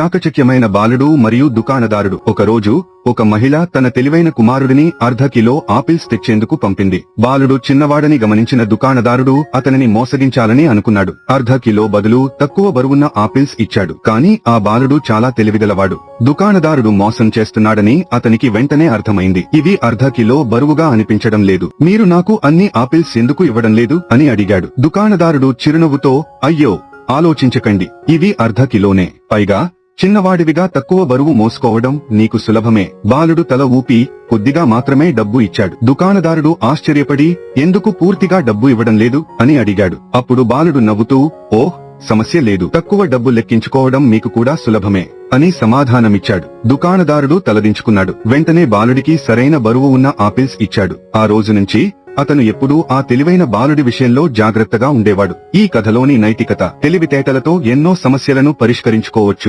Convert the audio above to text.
చాకచక్యమైన బాలుడు మరియు దుకాణదారుడు. ఒకరోజు ఒక మహిళ తన తెలివైన కుమారుడిని అర్ధ కిలో ఆపిల్స్ తెచ్చేందుకు పంపింది. బాలుడు చిన్నవాడని గమనించిన దుకాణదారుడు అతనిని మోసగించాలని అనుకున్నాడు. అర్ధ కిలో బదులు తక్కువ బరువున్న ఆపిల్స్ ఇచ్చాడు. కాని ఆ బాలుడు చాలా తెలివిగలవాడు. దుకాణదారుడు మోసం చేస్తున్నాడని అతనికి వెంటనే అర్థమైంది. ఇవి అర్ధ కిలో బరువుగా అనిపించడం లేదు. మీరు నాకు అన్ని ఆపిల్స్ ఎందుకు ఇవ్వడం లేదు? అని అడిగాడు. దుకాణదారుడు చిరునవ్వుతో అయ్యో ఆలోచించకండి. ఇవి అర్ధ కిలోనే. పైగా చిన్నవాడివిగా తక్కువ బరువు మోసుకోవడం నీకు సులభమే. బాలుడు తల ఊపి కొద్దిగా మాత్రమే డబ్బు ఇచ్చాడు. దుకాణదారుడు ఆశ్చర్యపడి ఎందుకు పూర్తిగా డబ్బు ఇవ్వడం లేదు? అని అడిగాడు. అప్పుడు బాలుడు నవ్వుతూ ఓహ్ సమస్య లేదు. తక్కువ డబ్బు లెక్కించుకోవడం మీకు కూడా సులభమే అని సమాధానమిచ్చాడు. దుకాణదారుడు తలదించుకున్నాడు. వెంటనే బాలుడికి సరైన బరువు ఉన్న ఆపిల్స్ ఇచ్చాడు. ఆ రోజు నుంచి అతను ఎప్పుడూ ఆ తెలివైన బాలుడి విషయంలో జాగ్రత్తగా ఉండేవాడు. ఈ కథలోని నైతికత తెలివితేటలతో ఎన్నో సమస్యలను పరిష్కరించుకోవచ్చు.